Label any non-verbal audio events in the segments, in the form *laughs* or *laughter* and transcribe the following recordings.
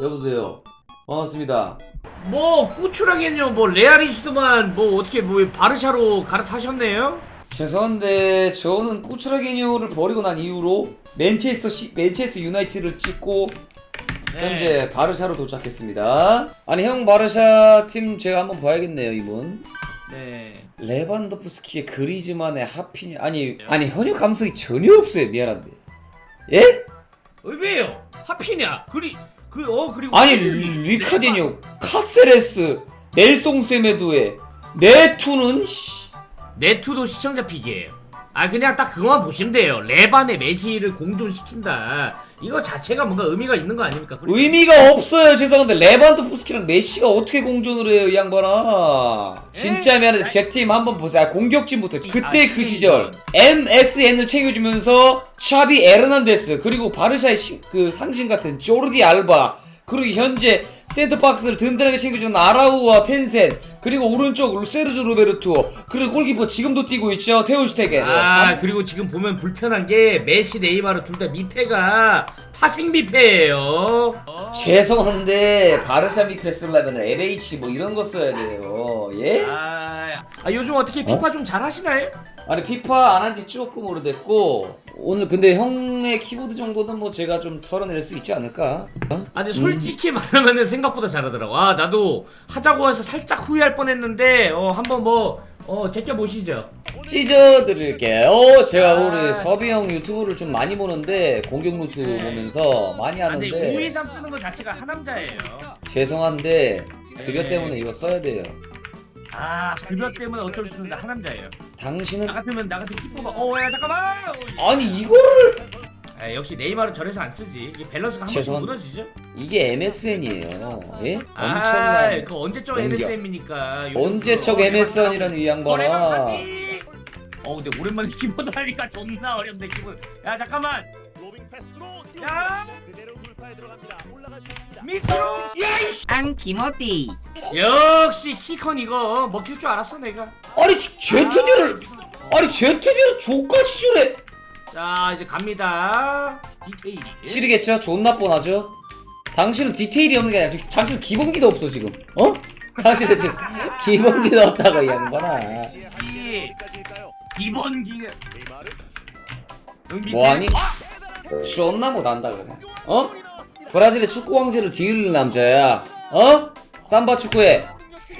여보세요. 반갑습니다. 뭐 꾸출하겠뇨 뭐 레알이시더만 뭐 어떻게 뭐 바르샤로 갈아타셨네요? 죄송한데 저는 꾸추라기뉴를 버리고 난 이후로 맨체스터 시, 맨체스터 유나이티드를 찍고 네. 현재 바르샤로 도착했습니다. 아니 형 바르샤 팀 제가 한번 봐야겠네요 이분. 네. 레반도프스키의 그리즈만의 하피냐 아니 아니 현역 감성이 전혀 없어요 미안한데. 예? 어, 왜요? 하피냐? 그리 그 어 그리고 아니 리카디뉴 카세레스 넬송 세메두에 네투는 씨. 네투도 시청자 픽이에요. 아 그냥 딱 그거만 보시면 돼요. 레반의 메시를 공존시킨다. 이거 자체가 뭔가 의미가 있는 거 아닙니까? 그리고 의미가 없어요 죄송한데 레반도프스키랑 메시가 어떻게 공존을 해요 이 양반아 진짜 미안한데 제 팀 한번 보세요 아, 공격진부터 그때 그 시절 MSN을 챙겨주면서 샤비 에르난데스 그리고 바르샤의 시- 그 상징 같은 조르디 알바 그리고 현재 센터박스를 든든하게 챙겨주는 아라우와 텐센 그리고 오른쪽 세르조 로베르투 그리고 골키퍼 지금도 뛰고 있죠 테오슈테겐 아 그리고 지금 보면 불편한 게 메시 네이마르 둘 다 미패가 파생 미패예요. 죄송한데 바르샤 미크레 쓰려면 LH 뭐 이런 거 써야 돼요 예? 아, 아 요즘 어떻게 피파 좀 잘하시나요? 아니 피파 안 한 지 조금 오래됐고 오늘 근데 형의 키보드 정도는 뭐 제가 좀 털어낼 수 있지 않을까? 어? 아 근데 솔직히 말하면은 생각보다 잘하더라고. 아 나도 하자고 해서 살짝 후회할 뻔했는데 어 한번 뭐어 제껴 보시죠. 찢어드릴게요 제가 아. 오늘 서비 형 유튜브를 좀 많이 보는데 공격 루트 네. 보면서 많이 아, 하는데 523 쓰는 거 자체가 하남자예요. 죄송한데 급여 네. 때문에 이거 써야 돼요 아 급여 때문에 어쩔 수 없는데 하남자예요. 당신은 나 같으면 나 같은 키퍼가 어야 잠깐만. 아니 이거를 아, 역시 네이마르 저래서 안 쓰지. 이게 밸런스가 한 번씩 죄송한- 무너지죠. 이게 MSN이에요 예? 아, 엄청난 그 언제적 공격. MSM이니까. 언제적 MSN이라는 이 양반아 어 근데 오랜만에 *laughs* 키보드 하니까 존나 어렵네 기분. 야 잠깐만. 야. 밑으로. 안 김어띠 역시 키컨 이거 먹힐 줄 알았어 내가. 아니 제트디를 아니 제트디를 족같이 주네 자 이제 갑니다. 디테일이. 치르겠죠? 존나 뻔하죠? 당신은 디테일이 없는 게 아니라 당신 기본기도 없어 지금 어? 당신은 지금 *laughs* 기본기도 없다고 이 양반아? 기본기. 응, 밑에. 뭐하니? 아! 존나 못한다 그래 어? 브라질의 축구 왕제를 뒤흔는 남자야 어? 삼바 축구에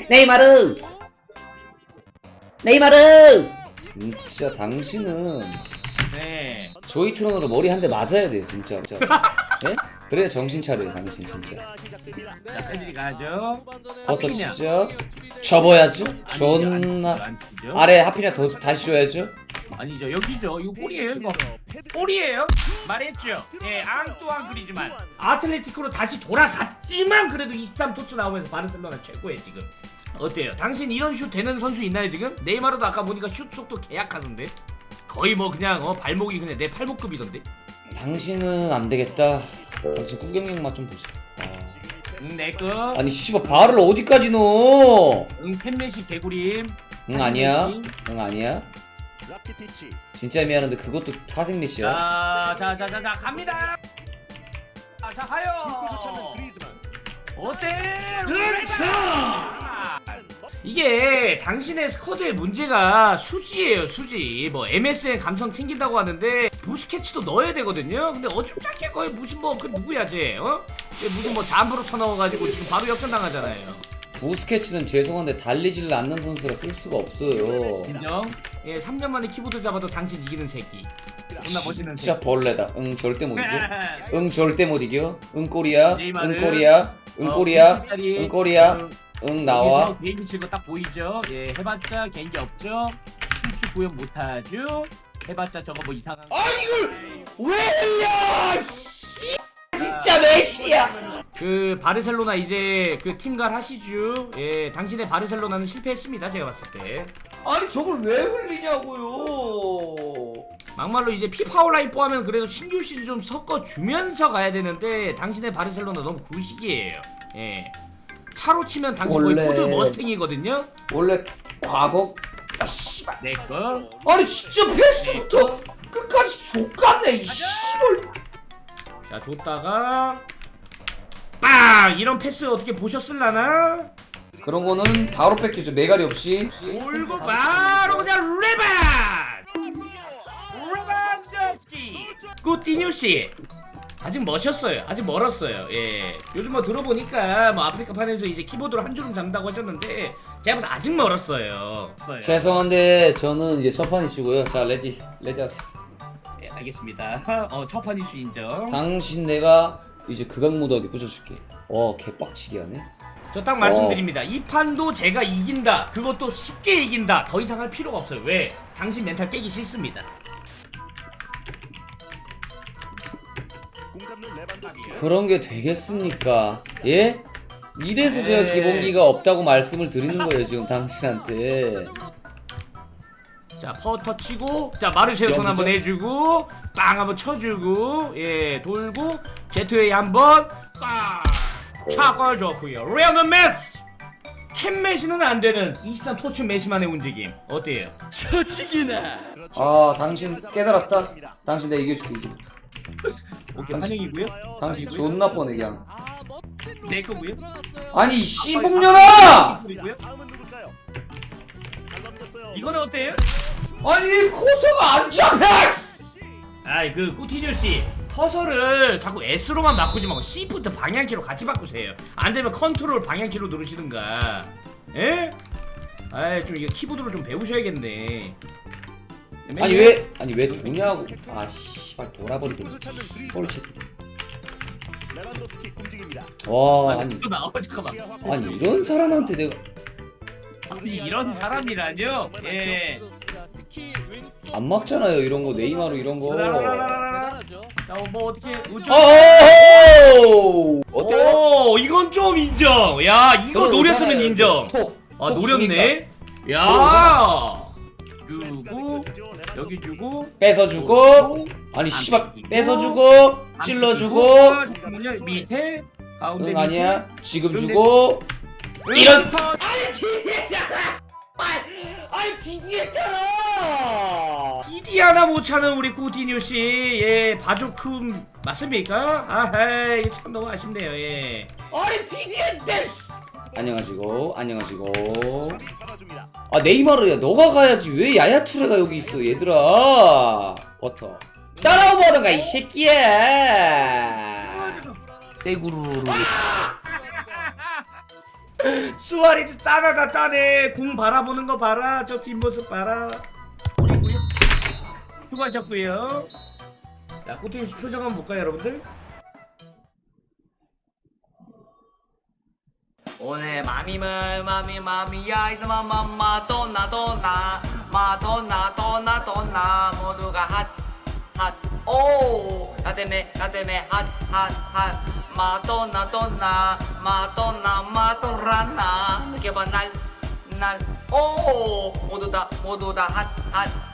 네이마르 네이마르 진짜 당신은 네. 조이 트론으로 머리 한 대 맞아야 돼요 진짜 진짜 예? *laughs* 그래야 정신 차려요 당신 진짜 자, 패들이 가죠. 버터. 치죠 접어야죠 존나. 아래 하피냐 더 다시 줘야죠 아니죠 여기죠. 이거 볼이에요 이거. 볼이에요? 말했죠. 예, 앙뚜안 그리지만 아틀레티코로 다시 돌아갔지만 그래도 23 토츠 나오면서 바르셀로나 최고에 지금. 어때요? 당신 이런 슛 되는 선수 있나요 지금? 네이마르도 아까 보니까 슛 속도 계약하던데. 거의 뭐 그냥 어 발목이 그냥 내 팔목급이던데. 당신은 안 되겠다 당신 구경력 맛좀 보자 아. 응, 내 거. 아니 씨발 발을 어디까지 넣어 응, 팬메시 개구림. 응 아니야 응 아니야 진짜 미안한데 그것도 파생 미시야 자, 자, 자, 자, 자, 갑니다. 아, 자, 가요. 어때? 그렇죠. 이게 당신의 스쿼드의 문제가 수지예요, 수지. 뭐 MSN 감성 튕긴다고 하는데 부스케츠도 넣어야 되거든요. 근데 어줍잖게 거의 무슨 뭐 그 누구야 쟤? 어? 얘 무슨 뭐 잠부로 터넣어가지고 지금 바로 역전 당하잖아요. 부스케츠는 죄송한데 달리질 않는 선수라 쓸 수가 없어요 인정? 예, 3년 만에 키보드 잡아도 당신 이기는 새끼. 존나 멋있는 진짜 새끼. 벌레다 응 절대 못 이겨 *laughs* 응 절대 못 이겨 응 꼬리야. 응 꼬리야 응 어, 꼬리야 빈티지짜리. 응 꼬리야 응, 응 나와 개인기 칠거 딱 보이죠? 예, 해봤자 개인기 없죠? 실수 구현 못하죠? 해봤자 저거 뭐 이상한 거. 아니 이걸 왜 흘려 씨 진짜 메시야 그 바르셀로나 이제 그 팀갈 하시죠? 예, 당신의 바르셀로나는 실패했습니다. 제가 봤을 때. 아니 저걸 왜 흘리냐고요 막말로 이제 피파울라인 뽀하면 그래도 신규 시즌 좀 섞어 주면서 가야 되는데 당신의 바르셀로나 너무 구식이에요. 예. 차로 치면 당신 거의 원래- 포드 머스탱이거든요. 원래 과거 아 씨발 내 거. 아니 진짜 패스부터 끝까지 족같네 이 씨발 자, 줬다가 빵 이런 패스 어떻게 보셨을라나? 그런 거는 바로 뺏기죠 메가리 없이 올고 바로 그냥 레반! 레반도프스키! 꾸티뉴 씨 아직 멋있어요. 아직 멀었어요. 예. 요즘 뭐 들어보니까 뭐 아프리카판에서 이제 키보드로 한 줄음 잡는다고 하셨는데 제가 봐서 아직 멀었어요. 죄송한데 저는 이제 첫 판이시고요 자 레디 레디 하세요 예, 알겠습니다. *laughs* 어, 첫판 이슈 인정. 당신 내가 이제 극악무도하게 부셔줄게 어 개빡치게 하네 저 딱 말씀드립니다. 이 판도 제가 이긴다. 그것도 쉽게 이긴다. 더 이상 할 필요가 없어요. 왜? 당신 멘탈 깨기 싫습니다. 그런 게 되겠습니까 예? 이래서 제가 네. 기본기가 없다고 말씀을 드리는 거예요 지금 당신한테 자 퍼터 치고 자 마르쉐우 손 한번 해주고 빵 한번 쳐주고 예 돌고 제트웨이 한번 빵 차걸 좋고요. 레오는 메시 캔 메시는 안 되는 23 토츠 메시만의 움직임. 어때요? 그렇죠. 아 당신 깨달았다. 당신 내가 이겨줄게 이제부터. *laughs* 오케이 당신- 환영이고요. 당신 존나 뻔해 그냥. 내 거고요. 아니 이 씨봉년아! 이고요 이거는 어때요? 아니 코서가 안 잡혀 아이 그 꾸티뉴 씨 커서를 자꾸 S로만 바꾸지 말고 Shift 방향키로 같이 바꾸세요. 안 되면 컨트롤 방향키로 누르시든가. 예? 아이 좀 이거 키보드로 좀 배우셔야겠네. 아니 왜 아니 왜 도냐고 아 씨발 돌아버리겠네 움직입니다. 와 아니 아니 잠깐만. 확보. 아니 이런 사람한테 내가 아니 이런 사람이라뇨? 예. 안 막잖아요 이런 거 네이마르 이런 거 자뭐 어떻게 우주? 어어어 어때요? 오 이건 좀 인정. 야 이거 저거 노렸으면 오잖아요. 인정. 톡, 아톡 노렸네. 주니까. 야. 주고. 여기 주고 뺏어주고 아니 씨발 뺏어주고 찔러주고 잠깐만요 밑에 가운데 응 아니야 지금 그런데- 주고 이런- 응, 터- 아니 디디했잖아. 디디 하나 못 차는 우리 꾸티뉴 씨, 예 바조큼 맞습니까? 아하 이게 참 너무 아쉽네요, 예. 아니 디디했대 안녕하시고 안녕하시고. 아 네이마르야 너가 가야지. 왜 야야 투레가 여기 있어 얘들아? 버터. 따라오버던가 이 새끼야. 떼구르르 수아레즈 짠하다 짠해. 공 바라보는 거 봐라. 저 뒷모습 봐라. 그리고요. 수고하셨고요. 자, 씨 표정 한번 볼까요, 여러분들? 오늘 마미물 마미 마미야 이스마 마마 도나 도나 마 도나 도나 도나 모두가 핫핫오나 때문에 나 때문에 핫핫핫 마도나 도나 마도나 마도라나 느껴봐 날 날 오 모두 다 모두 다 핫핫핫